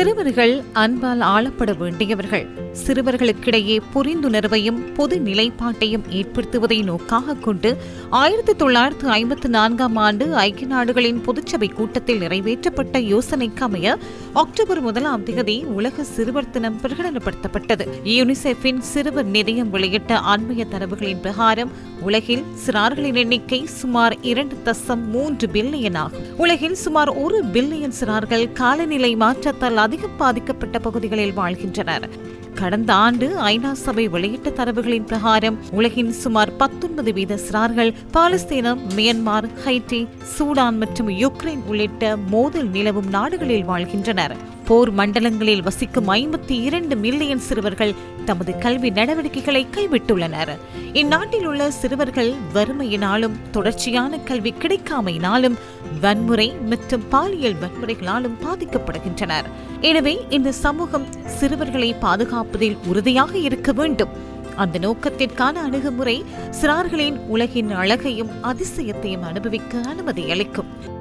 சிறுவர்கள் அன்பால் ஆளப்பட வேண்டியவர்கள். சிறுவர்களுக்கிடையே புரிந்துணர்வையும் பொது நிலைப்பாட்டையும் ஏற்படுத்துவதை நோக்காக கொண்டு ஆயிரத்தி தொள்ளாயிரத்து ஐம்பத்தி நான்காம் ஆண்டு ஐக்கிய நாடுகளின் பொதுச்சபை கூட்டத்தில் நிறைவேற்றப்பட்ட யோசனைக்கு அமைய அக்டோபர் முதலாம் தேதி உலக சிறுவர் தினம் பிரகடனப்படுத்தப்பட்டது. யூனிசெஃபின் சிறுவர் நிதியம் வெளியிட்ட அண்மைய தரவுகளின் பிரகாரம் உலகில் சிறார்களின் எண்ணிக்கை சுமார் இரண்டு தசம் மூன்று பில்லியன் ஆகும். உலகில் சுமார் ஒரு பில்லியன் சிறார்கள் காலநிலை மாற்றத்தால் அதிகம் பாதிக்கப்பட்ட பகுதிகளில் வாழ்கின்றனர். கடந்த ஆண்டு ஐநா சபை வெளியிட்ட தரவுகளின் பிரகாரம் உலகின் சுமார் பத்தொன்பது வீத சிறார்கள் பாலஸ்தீனம் மியன்மார் ஹைட்டி சூடான் மற்றும் யுக்ரைன் உள்ளிட்ட மோதல் நிலவும் நாடுகளில் வாழ்கின்றனர். போர் மண்டலங்களில் வசிக்கும் ஐம்பத்தி இரண்டு மில்லியன் சிறுவர்கள் தமது கல்வி நடவடிக்கைகளை கைவிட்டுள்ளனர். இந்நாட்டில் உள்ள சிறுவர்கள் வறுமையினாலும் தொடர்ச்சியான கல்வி கிடைக்காமையினாலும் வன்முறை மற்றும் பாலியல் வன்முறைகளாலும் பாதிக்கப்படுகின்றனர். எனவே இந்த சமூகம் சிறுவர்களை பாதுகாப்பதில் உறுதியாக இருக்க வேண்டும். அந்த நோக்கத்திற்கான அணுகுமுறை சிறார்களின் உலகின் அழகையும் அதிசயத்தையும் அனுபவிக்க அனுமதி அளிக்கும்.